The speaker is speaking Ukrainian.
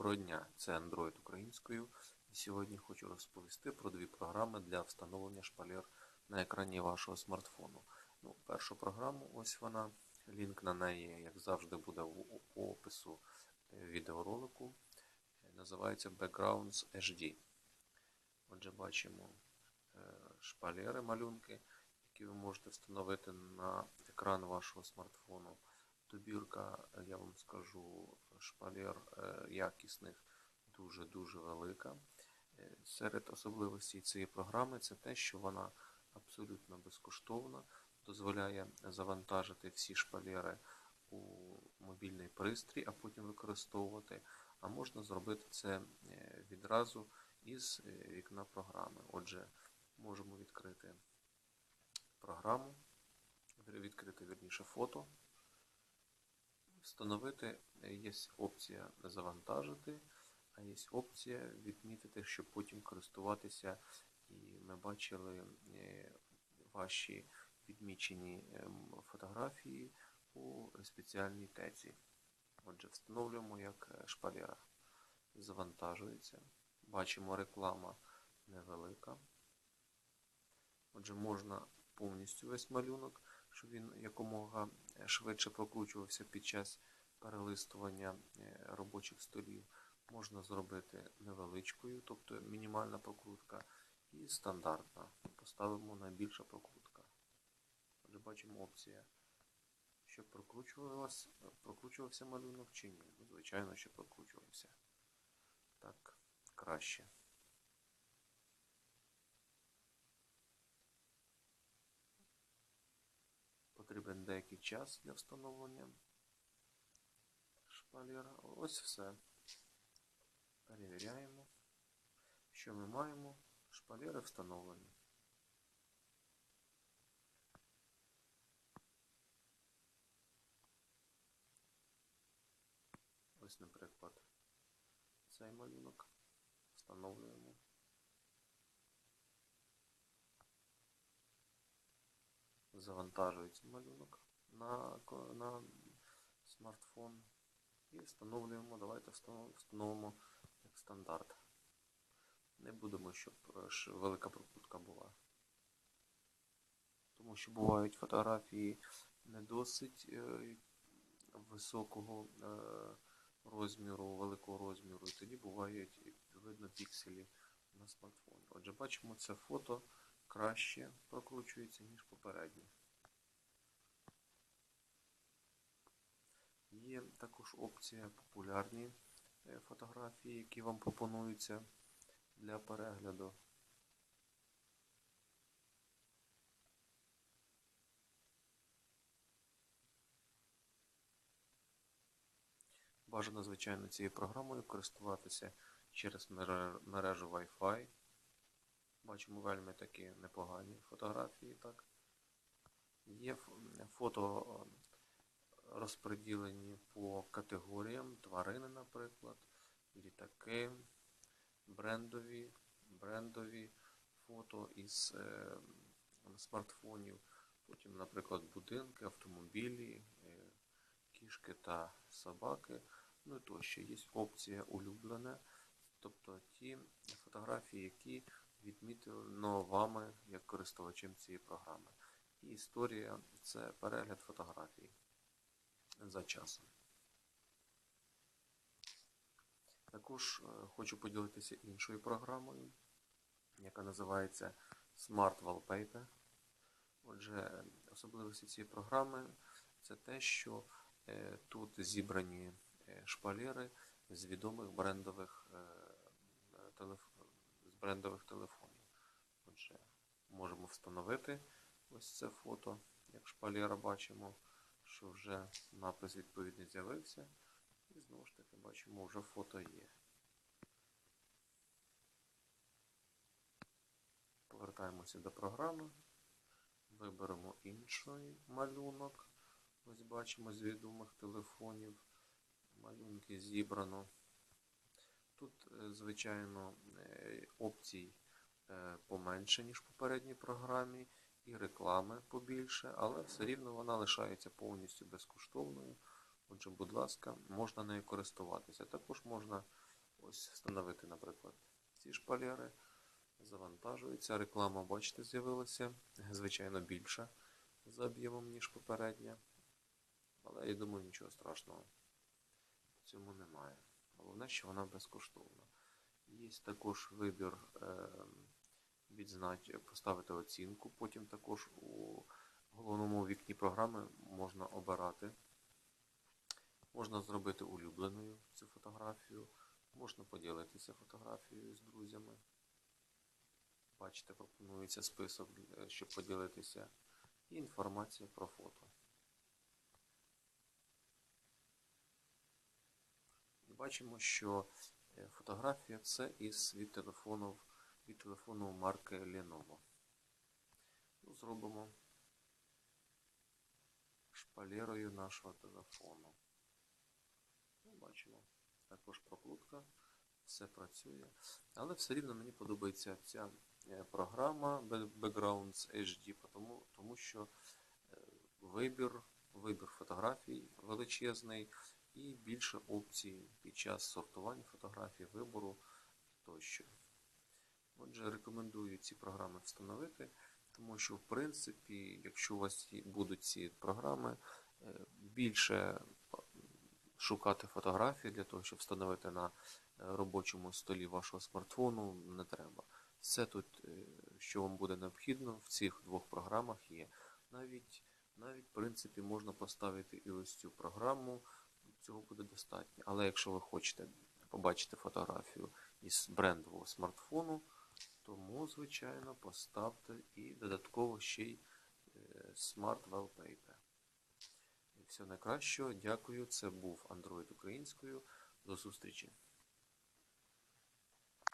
Доброго дня, це Android українською. І сьогодні хочу розповісти про дві програми для встановлення шпалер на екрані вашого смартфону. Ну, Першу програму, ось вона. Лінк на неї, як завжди, буде в опису е, відеоролику. Називається Backgrounds HD. Отже, бачимо е, шпалери, малюнки, які ви можете встановити на екран вашого смартфону. Добірка, я вам скажу, шпалер е, якісних дуже-дуже велика. Е, серед особливостей цієї програми це те, що вона абсолютно безкоштовна, дозволяє завантажити всі шпалери у мобільний пристрій, а потім використовувати. А можна зробити це е, відразу із вікна програми. Отже, можемо відкрити програму, відкрити вірніше фото. Встановити є опція завантажити, а є опція відмітити, щоб потім користуватися, і ми бачили е, ваші відмічені ем, фотографії у спеціальній тезі. Отже, встановлюємо як е, шпалера. Завантажується. Бачимо, реклама невелика. Отже, можна повністю весь малюнок щоб він якомога е, швидше прокручувався під час перелистування е, робочих столів. Можна зробити невеличкою, тобто мінімальна прокрутка, і стандартна. Поставимо найбільша прокрутка. Отже, бачимо опція, щоб прокручувався, малюнок чи ні. Ну, Звичайно, що прокручувався. Так, краще. Потрібен деякий час для встановлення шпалера. Ось все. Перевіряємо, що ми маємо. Шпалери встановлені. Ось, наприклад, цей малюнок встановлюємо. Завантажується малюнок на на смартфон і встановлюємо, давайте встановимо як стандарт. Не будемо, щоб е, велика прокрутка була. Тому що бувають фотографії не досить е, високого е, розміру, великого розміру, і тоді бувають видно пікселі на смартфоні. Отже, бачимо це фото краще прокручується, ніж попереднє. Є також опція популярні е, фотографії, які вам пропонуються для перегляду. Бажано, звичайно, цією програмою користуватися через мережу Wi-Fi. Бачимо вельми такі непогані фотографії. так. Є фото розподілені по категоріям, тварини, наприклад, літаки, брендові, брендові фото із е, смартфонів. Потім, наприклад, будинки, автомобілі, е, кішки та собаки. Ну і тощо є опція улюблене, тобто ті фотографії, які відмітено вами як користувачем цієї програми. І історія це перегляд фотографій за часом. Також е, хочу поділитися іншою програмою, яка називається Smart Wallpaper. Отже, особливості цієї програми це те, що е, тут зібрані е, шпалери з відомих брендових телефонів брендових телефонів. Отже, можемо встановити ось це фото, як шпалера бачимо, що вже напис відповідний з'явився. І знову ж таки бачимо, вже фото є. Повертаємося до програми, виберемо інший малюнок. Ось бачимо з відомих телефонів. Малюнки зібрано. Тут, е, звичайно, е, опцій е, поменше, ніж в попередній програмі, і реклами побільше, але все рівно вона лишається повністю безкоштовною. Отже, будь ласка, можна нею користуватися. Також можна ось встановити, наприклад, ці шпалери. Завантажується. Реклама, бачите, з'явилася. Звичайно, більша за об'ємом, ніж попередня. Але я думаю, нічого страшного в цьому немає. Головне, що вона безкоштовна. Є також вибір е, відзнач... поставити оцінку. Потім також у головному вікні програми можна обирати. Можна зробити улюбленою цю фотографію, можна поділитися фотографією з друзями. Бачите, пропонується список, е, щоб поділитися, і інформація про фото. І бачимо, що е, фотографія це із від телефону, від телефону марки Lenovo. Ну, зробимо шпалерою нашого телефону. Ну, бачимо, також прокрутка, все працює. Але все рівно мені подобається ця е, програма Backgrounds HD, тому, тому що е, вибір, вибір фотографій величезний і більше опцій під час сортування фотографій, вибору тощо. Отже, рекомендую ці програми встановити, тому що, в принципі, якщо у вас будуть ці програми, е, більше шукати фотографії для того, щоб встановити на е, робочому столі вашого смартфону, не треба. Все тут, е, що вам буде необхідно, в цих двох програмах є. Навіть, навіть в принципі, можна поставити і ось цю програму, цього буде достатньо. Але якщо ви хочете побачити фотографію із брендового смартфону, тому, звичайно, поставте і додатково ще й е, Smart Wallpaper. І все найкращого. Дякую. Це був Android українською. До зустрічі.